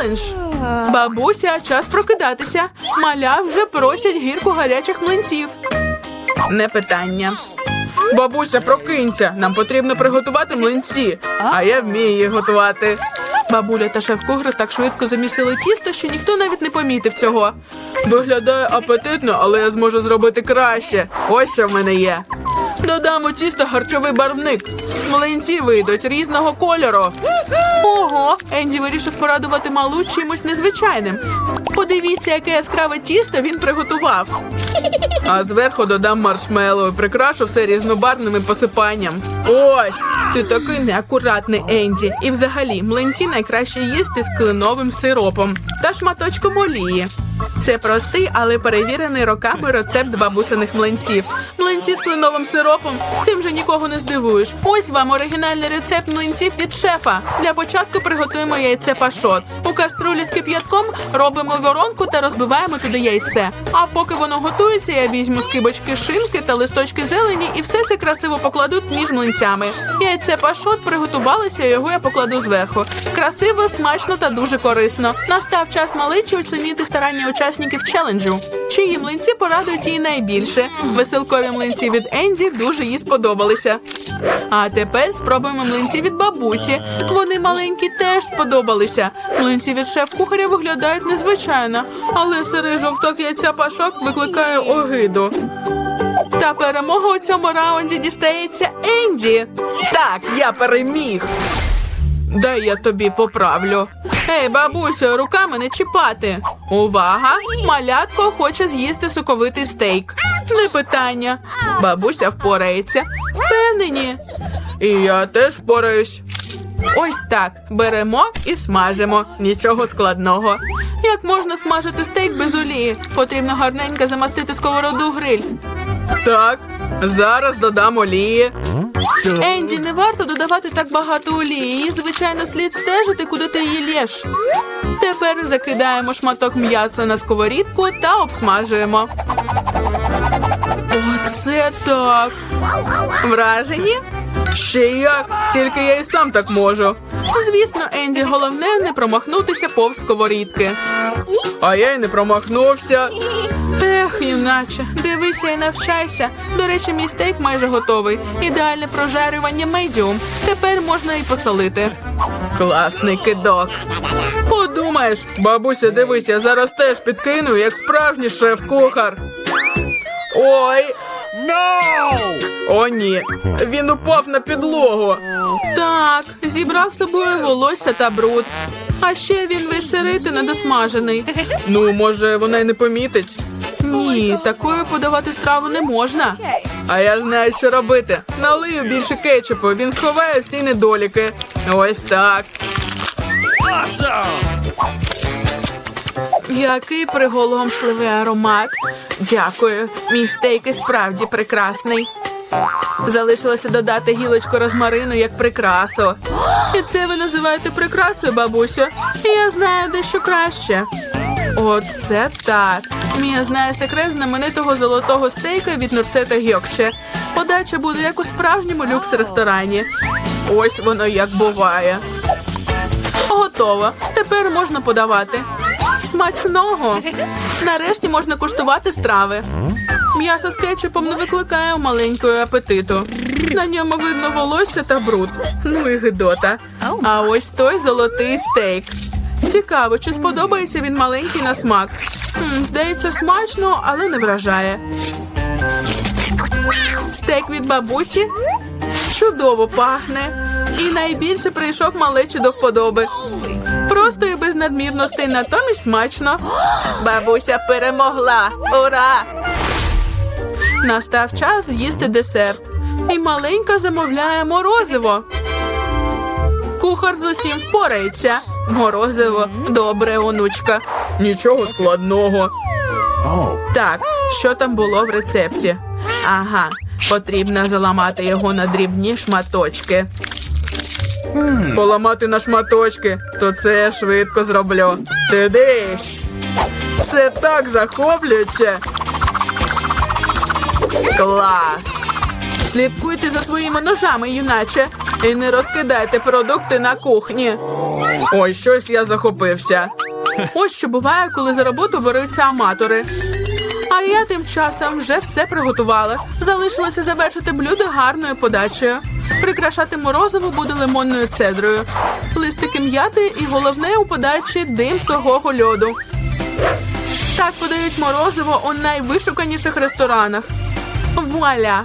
челендж. Бабуся, час прокидатися. Маля вже просять гірку гарячих млинців. Не питання. Бабуся, прокинься. Нам потрібно приготувати млинці, а я вмію їх готувати. Бабуля та шеф-кухар так швидко замісили тісто, що ніхто навіть не помітив цього. Виглядає апетитно, але я зможу зробити краще. Ось що в мене є. Додам у тісто харчовий барвник. Млинці вийдуть різного кольору. Ого, Енді вирішив порадувати малу чимось незвичайним. Подивіться, яке яскраве тісто він приготував. А зверху додам маршмеллоу і прикрашу все різнобарвним посипанням. Ось, ти такий неакуратний Енді. І взагалі млинці найкраще їсти з кленовим сиропом та шматочком олії. Це простий, але перевірений роками рецепт бабусиних млинців. Млинці з кленовим сиропом. Цим вже нікого не здивуєш. Ось вам оригінальний рецепт млинців від шефа. Для початку приготуємо яйце пашот. У каструлі з кип'ятком робимо воронку та розбиваємо туди яйце. А поки воно готується, я візьму скибочки шинки та листочки зелені і все це красиво покладу між млинцями. Яйце пашот приготувалося, його я покладу зверху. Красиво, смачно та дуже корисно. Настав час маличі оцінити старання учасників челенджу. Чиї млинці порадують їй найбільше. Веселкові млинці від Енді дуже їй сподобалися. А тепер спробуємо млинці від бабусі. Вони маленькі теж сподобалися. Млинці від шеф-кухаря виглядають незвичайно, але сирий жовток яйця пашок викликає огиду. Та перемога у цьому раунді дістається Енді. Так, я переміг. Дай я тобі поправлю. Ей, бабусю, руками не чіпати. Увага! Малятко хоче з'їсти соковитий стейк. Не питання. Бабуся впорається. Впевнені. І я теж впораюсь. Ось так. Беремо і смажимо. Нічого складного. Як можна смажити стейк без олії? Потрібно гарненько замастити сковороду гриль. Так, зараз додам олії. Енді, не варто додавати так багато олії. Її, звичайно, слід стежити, куди ти її лєш. Тепер закидаємо шматок м'яса на сковорідку та обсмажуємо. Оце так. Вражені? Ще як, тільки я і сам так можу. Звісно, Енді, головне не промахнутися повз сковорідки. А я й не промахнувся. Ех, юначе, дивися і навчайся. До речі, мій стейк майже готовий. Ідеальне прожарювання медіум. Тепер можна і посолити. Класний кидок. Подумаєш, бабуся, дивись, я зараз теж підкину, як справжній шеф-кухар. Ой, No! о, ні. Він упав на підлогу. Так, зібрав з собою волосся та бруд. А ще він весь сирий та недосмажений. Ну, може, вона й не помітить. Ні, такою подавати страву не можна. А я знаю, що робити. Налию більше кетчупу, він сховає всі недоліки. Ось так. Awesome! Який приголомшливий аромат. Дякую. Мій стейк і справді прекрасний. Залишилося додати гілочку розмарину як прикрасу. І це ви називаєте прикрасою, бабусю? Я знаю дещо краще. Оце так. Мія знає секрет знаменитого золотого стейка від Нурсета Гьокче. Подача буде як у справжньому люкс-ресторані. Ось воно як буває. Готово. Тепер можна подавати. Смачного. Нарешті можна куштувати страви. М'ясо з кетчупом не викликає маленького апетиту. На ньому видно волосся та бруд. Ну і гидота. А ось той золотий стейк. Цікаво, чи сподобається він маленький на смак. Здається, смачно, але не вражає. Стейк від бабусі чудово пахне. І найбільше прийшов малечі до вподоби. Просто і без надмірностей, натомість смачно. Бабуся перемогла. Ура! Настав час з'їсти десерт. І маленька замовляє морозиво. Кухар з усім впорається. Морозиво, добре, онучка. Нічого складного. Так, що там було в рецепті? Ага, потрібно заламати його на дрібні шматочки. Поламати на шматочки, то це я швидко зроблю. Ти диш. Це так захоплююче. Клас. Слідкуйте за своїми ножами, юначе, і не розкидайте продукти на кухні. Ой, щось я захопився. Ось що буває, коли за роботу беруться аматори. А я тим часом вже все приготувала. Залишилося завершити блюдо гарною подачею. Прикрашати морозиво буде лимонною цедрою, листики м'яти і головне у подачі дим сухого льоду. Так подають морозиво у найвишуканіших ресторанах. Вуаля!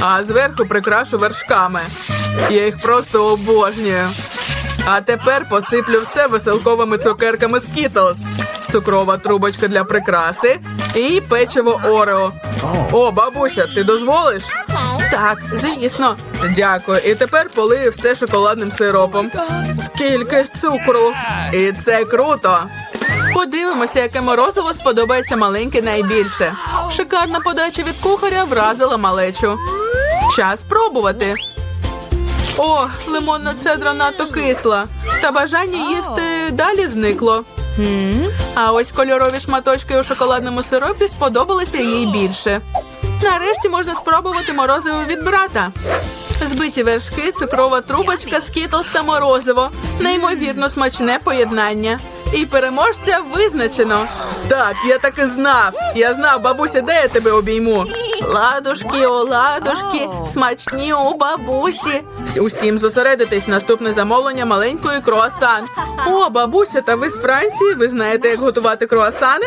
А зверху прикрашу вершками. Я їх просто обожнюю. А тепер посиплю все веселковими цукерками Skittles. Цукрова трубочка для прикраси і печиво Орео. О, бабуся, ти дозволиш? Так, звісно. Дякую. І тепер полию все шоколадним сиропом. Скільки цукру! І це круто. Подивимося, яке морозиво сподобається маленьке найбільше. Шикарна подача від кухаря вразила малечу. Час пробувати. О, лимонна цедра надто кисла. Та бажання їсти далі зникло. А ось кольорові шматочки у шоколадному сиропі сподобалися їй більше. Нарешті можна спробувати морозиво від брата. Збиті вершки, цукрова трубочка, скітлс та морозиво. Неймовірно смачне поєднання. І переможця визначено. Так, я так і знав. Я знав, бабуся, де я тебе обійму. Ладушки, о, ладушки, смачні у бабусі. Усім зосередитись, наступне замовлення маленької круасан. О, бабуся, та ви з Франції, ви знаєте, як готувати круасани?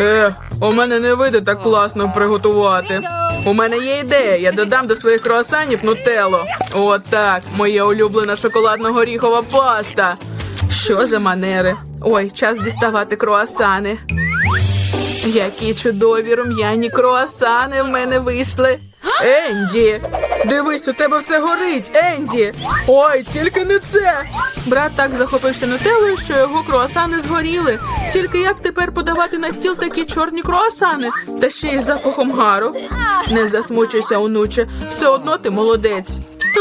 Е, у мене не вийде так класно приготувати. У мене є ідея. Я додам до своїх круасанів нутелло. О, так, моя улюблена шоколадно-горіхова паста. Що за манери? Ой, час діставати круасани. Які чудові рум'яні круасани в мене вийшли. Енді, дивись, у тебе все горить, Енді. Ой, тільки не це. Брат так захопився нутеллою, що його круасани згоріли. Тільки як тепер подавати на стіл такі чорні круасани, та ще й запахом гару. Не засмучуйся, онуче, все одно ти молодець.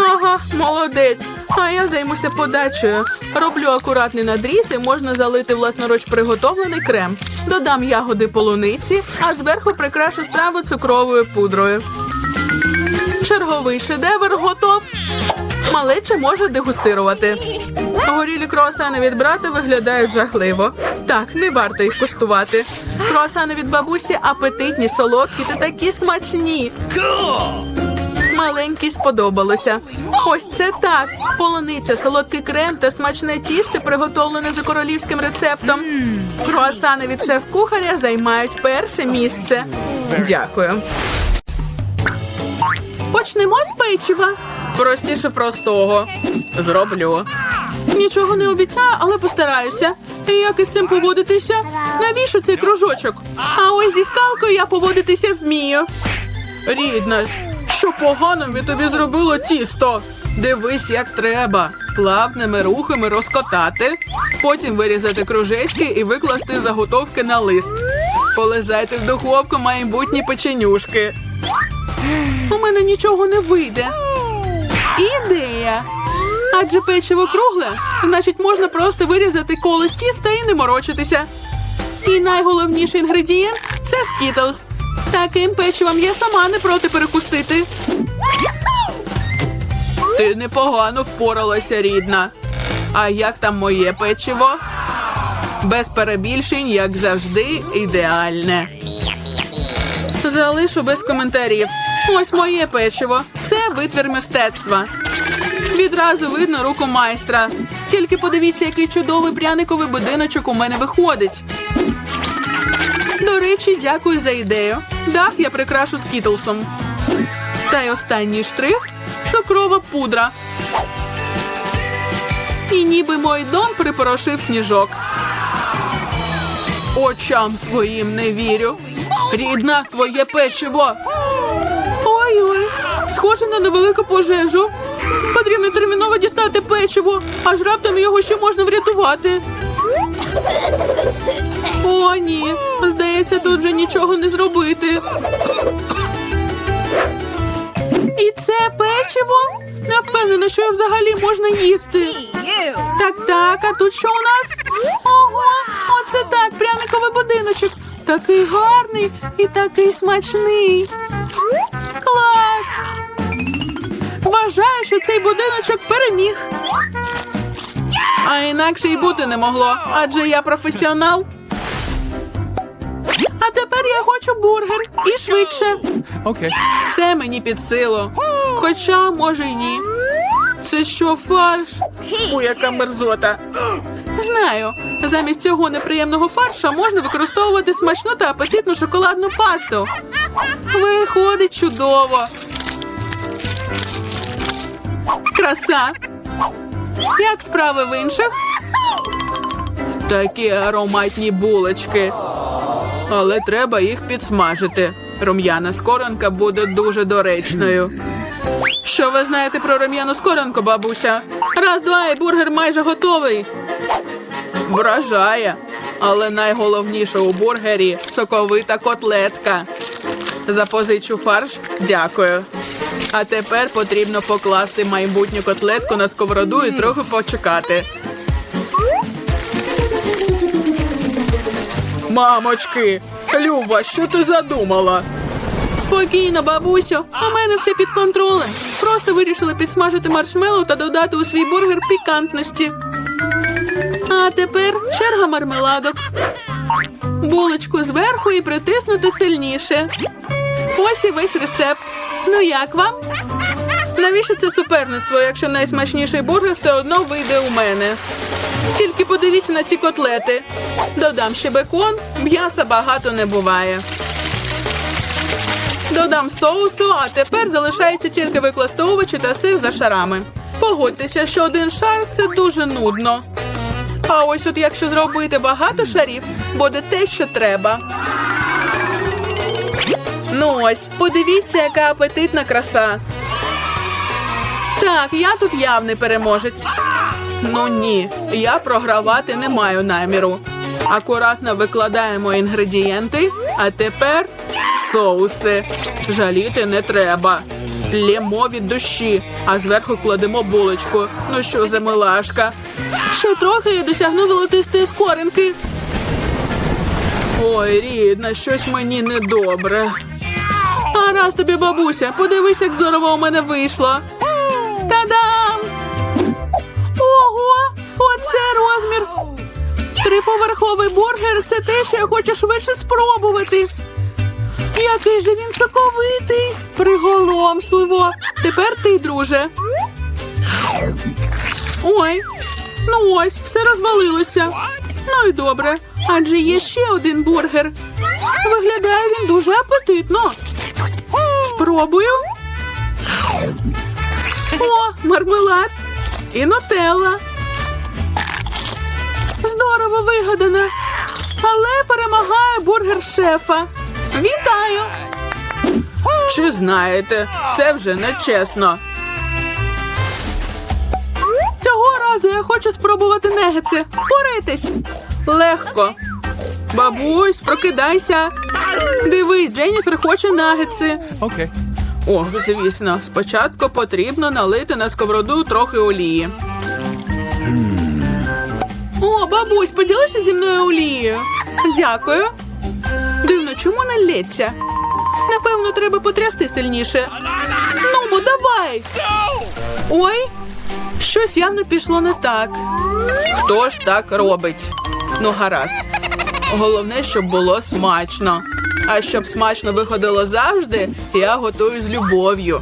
Ага, молодець. А я займуся подачею. Роблю акуратний надріз і можна залити власноруч приготовлений крем. Додам ягоди полуниці, а зверху прикрашу страву цукровою пудрою. Черговий шедевр готов. Малеча може дегустирувати. Горілі круасани від брата виглядають жахливо. Так, не варто їх куштувати. Круасани від бабусі апетитні, солодкі та такі смачні. Маленький сподобалося. Ось це так. Полуниця, солодкий крем та смачне тісто, приготовлене за королівським рецептом. Круасани від шеф-кухаря займають перше місце. Дякую. Почнемо з печива. Простіше простого. Зроблю. Нічого не обіцяю, але постараюся. І Як із цим поводитися? Навіщо цей кружочок? А ось зі скалкою я поводитися вмію. Рідна, що поганим я тобі зробило тісто? Дивись, як треба. Плавними рухами розкотати, потім вирізати кружечки і викласти заготовки на лист. Полизайте в духовку майбутні печенюшки. У мене нічого не вийде. Ідея. Адже печиво кругле, значить можна просто вирізати коло з тіста і не морочитися. І найголовніший інгредієнт це скітлс. Таким печивом я сама не проти перекусити. Ти непогано впоралася, рідна. А як там моє печиво? Без перебільшень, як завжди, ідеальне. Залишу без коментарів. Ось моє печиво. Це витвір мистецтва. Відразу видно руку майстра. Тільки подивіться, який чудовий пряниковий будиночок у мене виходить. До речі, дякую за ідею. Дах я прикрашу скітлсом. Та й останній штрих цукрова пудра. І ніби мой дом припорошив сніжок. Очам своїм не вірю. Рідна, твоє печиво. Схоже на невелику пожежу. Потрібно терміново дістати печиво, аж раптом його ще можна врятувати. О, ні. Здається, тут вже нічого не зробити. І це печиво? Не впевнена, що його взагалі можна їсти. Так, так, а тут що у нас? Ого, оце так, пряниковий будиночок. Такий гарний і такий смачний. Клас! Вважаю, що цей будиночок переміг. А інакше й бути не могло, адже я професіонал. А тепер я хочу бургер і швидше. Okay. Це мені під силу. Хоча, може, й ні. Це що, фарш? Фу, яка мерзота. Знаю, замість цього неприємного фарша можна використовувати смачну та апетитну шоколадну пасту. Виходить чудово. Краса. Як справи в інших? Такі ароматні булочки. Але треба їх підсмажити. Рум'яна скоронка буде дуже доречною. Що ви знаєте про рум'яну скоронку, бабуся? Раз, два, і бургер майже готовий. Вражає. Але найголовніше у бургері соковита котлетка. Запозичу фарш. Дякую. А тепер потрібно покласти майбутню котлетку на сковороду і трохи почекати. Мамочки, Люба, що ти задумала? Спокійно, бабусю, у мене все під контролем. Просто вирішили підсмажити маршмеллоу та додати у свій бургер пікантності. А тепер черга мармеладок. Булочку зверху і притиснути сильніше. Ось і весь рецепт. Ну як вам? Навіщо це суперництво, якщо найсмачніший бургер все одно вийде у мене? Тільки подивіться на ці котлети. Додам ще бекон, м'яса багато не буває. Додам соусу, а тепер залишається тільки викласти овочі та сир за шарами. Погодьтеся, що один шар це дуже нудно. А ось от якщо зробити багато шарів, буде те, що треба. Ну ось, подивіться, яка апетитна краса. Так, я тут явний переможець. Ну ні, я програвати не маю наміру. Акуратно викладаємо інгредієнти, а тепер соуси. Жаліти не треба. Лємо від душі, а зверху кладемо булочку. Ну що за милашка? Ще трохи і досягну золотистої скоринки. Ой, рідна, щось мені недобре. А раз тобі, бабуся, подивись, як здорово у мене вийшло. Та-дам! Ого! Оце розмір! Триповерховий бургер це те, що я хочу швидше спробувати. Який же він соковитий! Приголомшливо! Тепер ти, друже. Ой, ну ось, все розвалилося. Ну і добре, адже є ще один бургер. Виглядає він дуже апетитно. Спробую. О, мармелад і нутелла. Здорово вигадано. Але перемагає бургер шефа. Вітаю! Чи знаєте, це вже не чесно. Цього разу я хочу спробувати негетси. Впорайтесь. Легко. Бабусь, прокидайся. Дивись, Дженніфер хоче нагетси. Okay. О, звісно, спочатку потрібно налити на сковороду трохи олії. О, бабусь, поділишся зі мною олією. Дякую. Дивно, чому не лється? Напевно, треба потрясти сильніше. Ну, давай. Ой, щось явно пішло не так. Хто ж так робить? Ну, гаразд. Головне, щоб було смачно. А щоб смачно виходило завжди, я готую з любов'ю.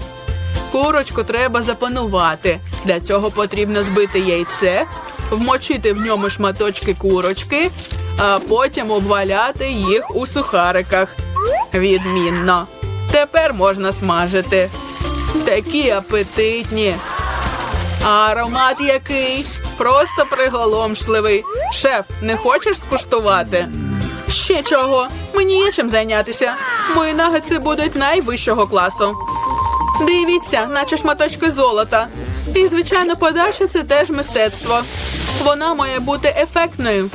Курочку треба запанувати. Для цього потрібно збити яйце, вмочити в ньому шматочки курочки, а потім обваляти їх у сухариках. Відмінно. Тепер можна смажити. Такі апетитні. А аромат який? Просто приголомшливий. Шеф, не хочеш скуштувати? Ще чого? Мені є чим зайнятися. Мої нагетси будуть найвищого класу. Дивіться, наче шматочки золота. І, звичайно, подача це теж мистецтво. Вона має бути ефектною.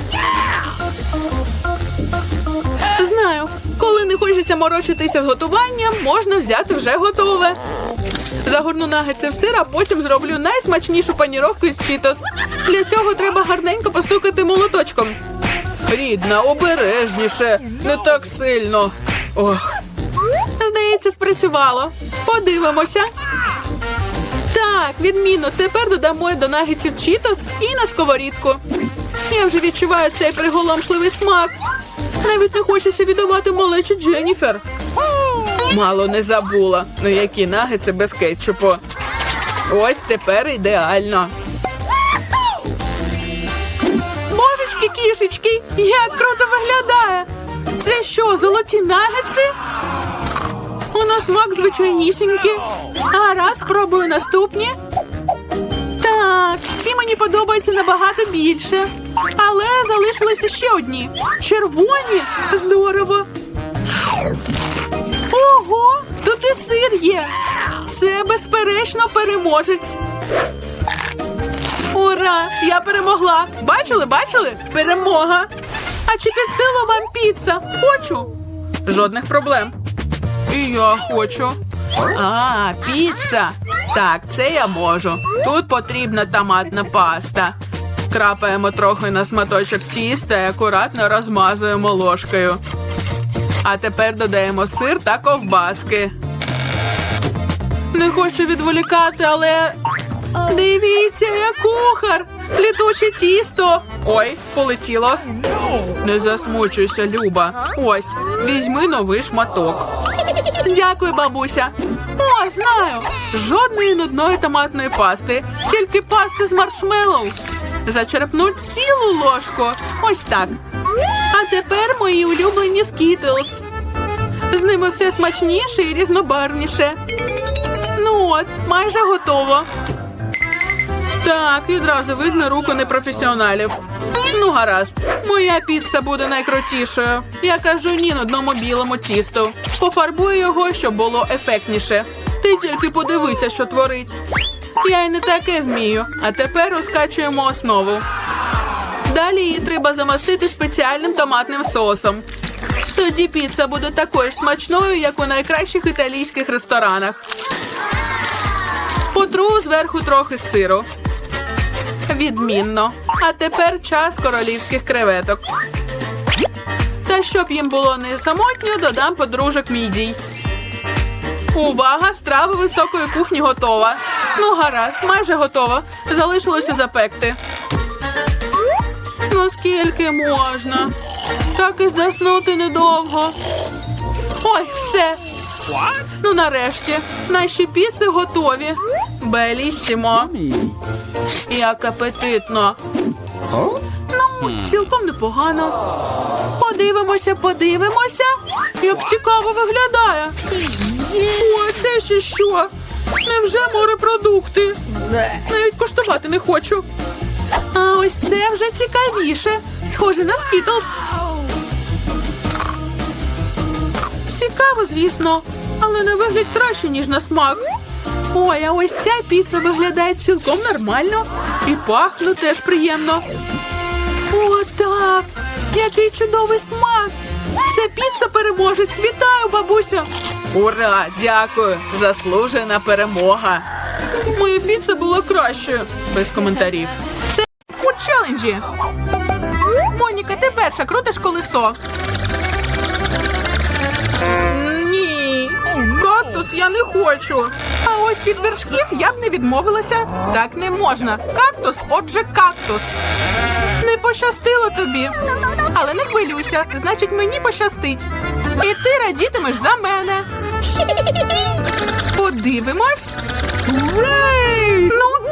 Знаю, коли не хочеться морочитися з готуванням, можна взяти вже готове. Загорну нагетси в сир, а потім зроблю найсмачнішу паніровку із чітос. Для цього треба гарненько постукати молоточком. Рідна, обережніше, не так сильно. Ох. Здається, спрацювало. Подивимося. Так, відмінно. Тепер додамо до нагетсів чітос і на сковорідку. Я вже відчуваю цей приголомшливий смак. Навіть не хочеться віддавати малечі Дженніфер. Мало не забула. Ну які нагетси без кетчупу. Ось тепер ідеально. Божечки, як круто виглядає! Це що, золоті нагетси? У нас смак звичайнісінький. А раз спробую наступні. Так, ці мені подобаються набагато більше. Але залишилися ще одні. Червоні. Здорово. Ого, тут і сир є. Це безперечно переможець. Ура! Я перемогла! Бачили, бачили? Перемога! А чи під силу вам піца? Хочу. Жодних проблем. І я хочу. А, піца. Так, це я можу. Тут потрібна томатна паста. Крапаємо трохи на сматочок тіста і акуратно розмазуємо ложкою. А тепер додаємо сир та ковбаски. Не хочу відволікати, але Дивіться, я кухар! Літуче тісто. Ой, полетіло. Не засмучуйся, Люба. Ось, візьми новий шматок. Дякую, бабуся. О, знаю. Жодної нудної томатної пасти, тільки пасти з маршмеллоу. Зачерпну цілу ложку. Ось так. А тепер мої улюблені скітлз. З ними все смачніше і різнобарвніше. Ну от, майже готово. Так, відразу видно руку непрофесіоналів. Ну, гаразд, моя піца буде найкрутішою. Я кажу ні на одному білому тісту. Пофарбую його, щоб було ефектніше. Ти тільки подивися, що творить. Я й не таке вмію. А тепер розкачуємо основу. Далі її треба замастити спеціальним томатним соусом. Тоді піца буде такою ж смачною, як у найкращих італійських ресторанах. Потру зверху трохи сиру. Відмінно. А тепер час королівських креветок. Та щоб їм було не самотньо, додам подружок мідій. Увага! Страва високої кухні готова. Ну, гаразд, майже готова. Залишилося запекти. Ну скільки можна? Так і заснути недовго. Ой, все. Ну, нарешті, наші піци готові. Белісімо. Як апетитно. Ну, цілком непогано. Подивимося, подивимося. Як цікаво виглядає. О, це ще що? Невже морепродукти? Навіть коштувати не хочу. А ось це вже цікавіше. Схоже на скітлс. Цікаво, звісно, але на вигляд краще, ніж на смак. Ой, а ось ця піца виглядає цілком нормально і пахне теж приємно. О, так! Який чудовий смак! Це піца переможець. Вітаю, бабуся! Ура! Дякую! Заслужена перемога! Моя піца була кращою. Без коментарів. Це у челенджі. Моніка, ти перша крутиш колесо. Ні, я не хочу. А ось від вершків, я б не відмовилася. Так не можна. Кактус, отже, кактус. Не пощастило тобі. Але не хвилюйся, значить мені пощастить. І ти радітимеш за мене. Подивимось. Ну,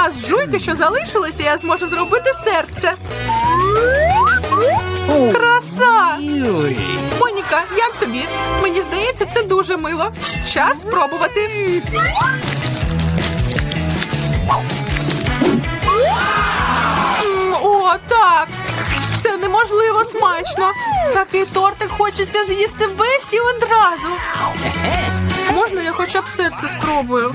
А з жуйки, що залишилося, я зможу зробити серце. Краса! Моніка, як тобі? Мені здається, це дуже мило. Час спробувати. О, так. Це неможливо смачно. Такий тортик хочеться з'їсти весь і одразу. Можна я хоча б серце спробую?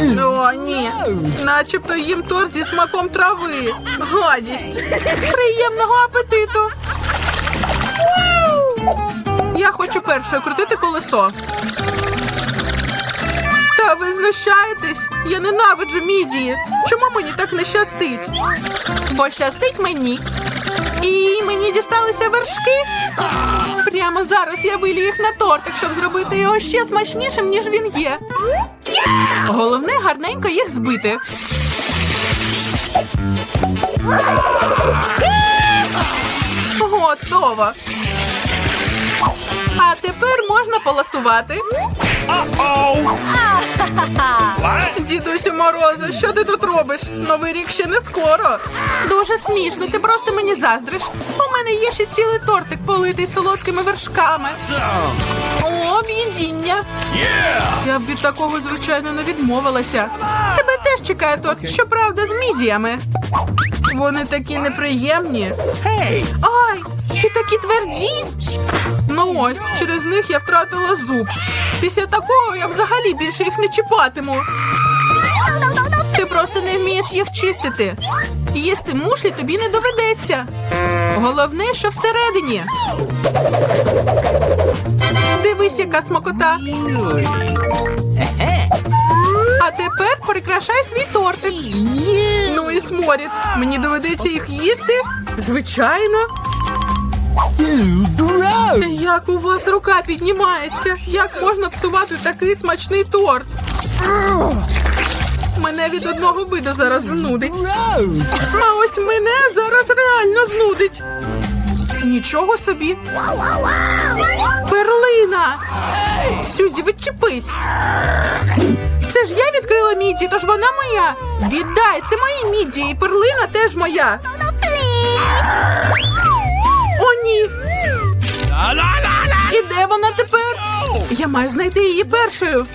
О, ні. Начебто їм торт зі смаком трави. Гадість. Приємного апетиту. Я хочу першою крутити колесо. Та ви знущаєтесь? Я ненавиджу мідії. Чому мені так не щастить? Бо щастить мені. І мені дісталися вершки. Прямо зараз я вилію їх на тортик, щоб зробити його ще смачнішим, ніж він є. Головне гарненько їх збити. Готово. А тепер можна полосувати. Дідусю Мороза, що ти тут робиш? Новий рік ще не скоро. Дуже смішно, ти просто мені заздриш. У мене є ще цілий тортик, политий солодкими вершками. О. Yeah! Я б від такого, звичайно, не відмовилася. Тебе теж чекає торт, щоправда, з мідіями. Вони такі неприємні. Hey! Ай, і такі тверді. Ну ось, через них я втратила зуб. Після такого я взагалі більше їх не чіпатиму. Ти просто не вмієш їх чистити. Їсти мушлі тобі не доведеться. Головне, що всередині. Дивись, яка смакота. А тепер прикрашай свій тортик. Ну і сморід. Мені доведеться їх їсти? Звичайно. Як у вас рука піднімається? Як можна псувати такий смачний торт? Мене від одного виду зараз знудить. А ось мене зараз реально знудить. Нічого собі. Перлина! Сюзі, відчепись. Це ж я відкрила міді, тож вона моя. Віддай, це мої міді, і перлина теж моя. О, ні. І де вона тепер? Я маю знайти її першою.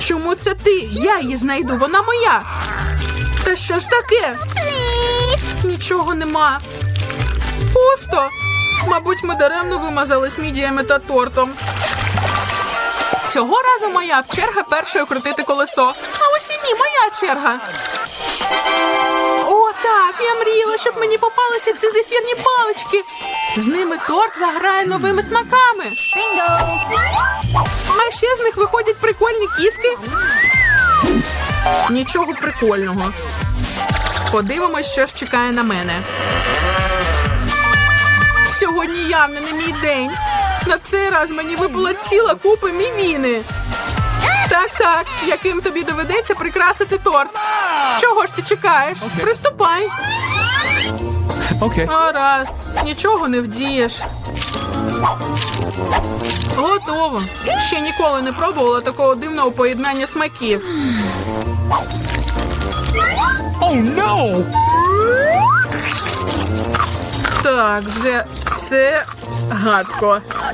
Чому це ти? Я її знайду, вона моя. Та що ж таке? Нічого нема. Пусто. Мабуть, ми даремно вимазались мідіями та тортом. Цього разу моя черга першою крутити колесо. А ось і ні, моя черга. Так, я мріяла, щоб мені попалися ці зефірні палички. З ними торт заграє новими смаками. А ще з них виходять прикольні кіски. Нічого прикольного. Подивимось, що ж чекає на мене. Сьогодні явно не мій день. На цей раз мені випала ціла купа мівіни. Так, так, яким тобі доведеться прикрасити торт. Чого ж ти чекаєш? Приступай. Okay. Гаразд, нічого не вдієш. Готово. Ще ніколи не пробувала такого дивного поєднання смаків. Oh no! Так, вже це гадко.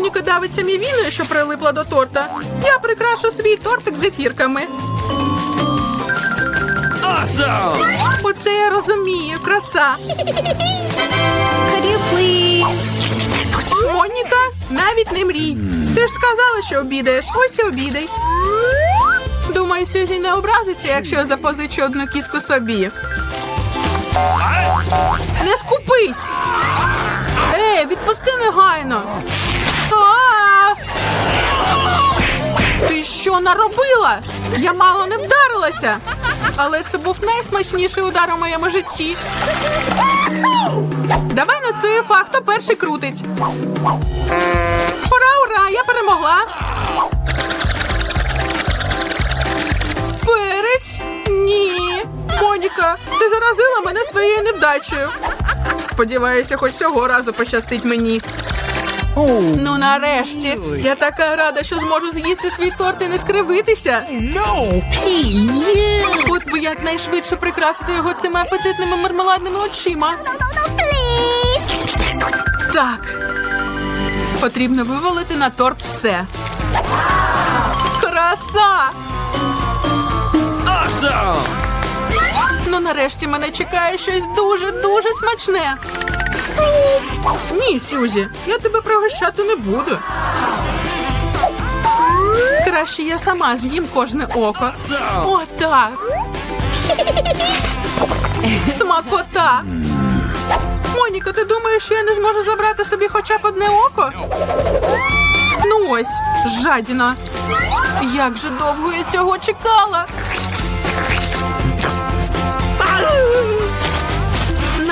Моніка давиться мівіною, що прилипла до торта, я прикрашу свій тортик зефірками. Awesome! Оце я розумію, краса. Моніка, навіть не мрій. Ти ж сказала, що обідаєш. Ось і обідай. Думаю, Сюзі не образиться, якщо я запозичу одну кіску собі. Не скупись. Ей, відпусти негайно. Ти що наробила? Я мало не вдарилася. Але це був найсмачніший удар у моєму житті. Давай на цю хто перший крутить. Ура, ура! Я перемогла. Перець? Ні. Моніка, ти заразила мене своєю невдачею. Сподіваюся, хоч цього разу пощастить мені. Ну, нарешті. Я така рада, що зможу з'їсти свій торт і не скривитися. No! От би якнайшвидше прикрасити його цими апетитними мармеладними очима. Please! Так. Потрібно вивалити на торт все. Краса! Awesome! Ну нарешті мене чекає щось дуже-дуже смачне. Ні, Сюзі, я тебе пригощати не буду. Краще я сама з'їм кожне око. О, так. Смакота. Моніка, ти думаєш, що я не зможу забрати собі хоча б одне око? Ну ось, жадіна. Як же довго я цього чекала.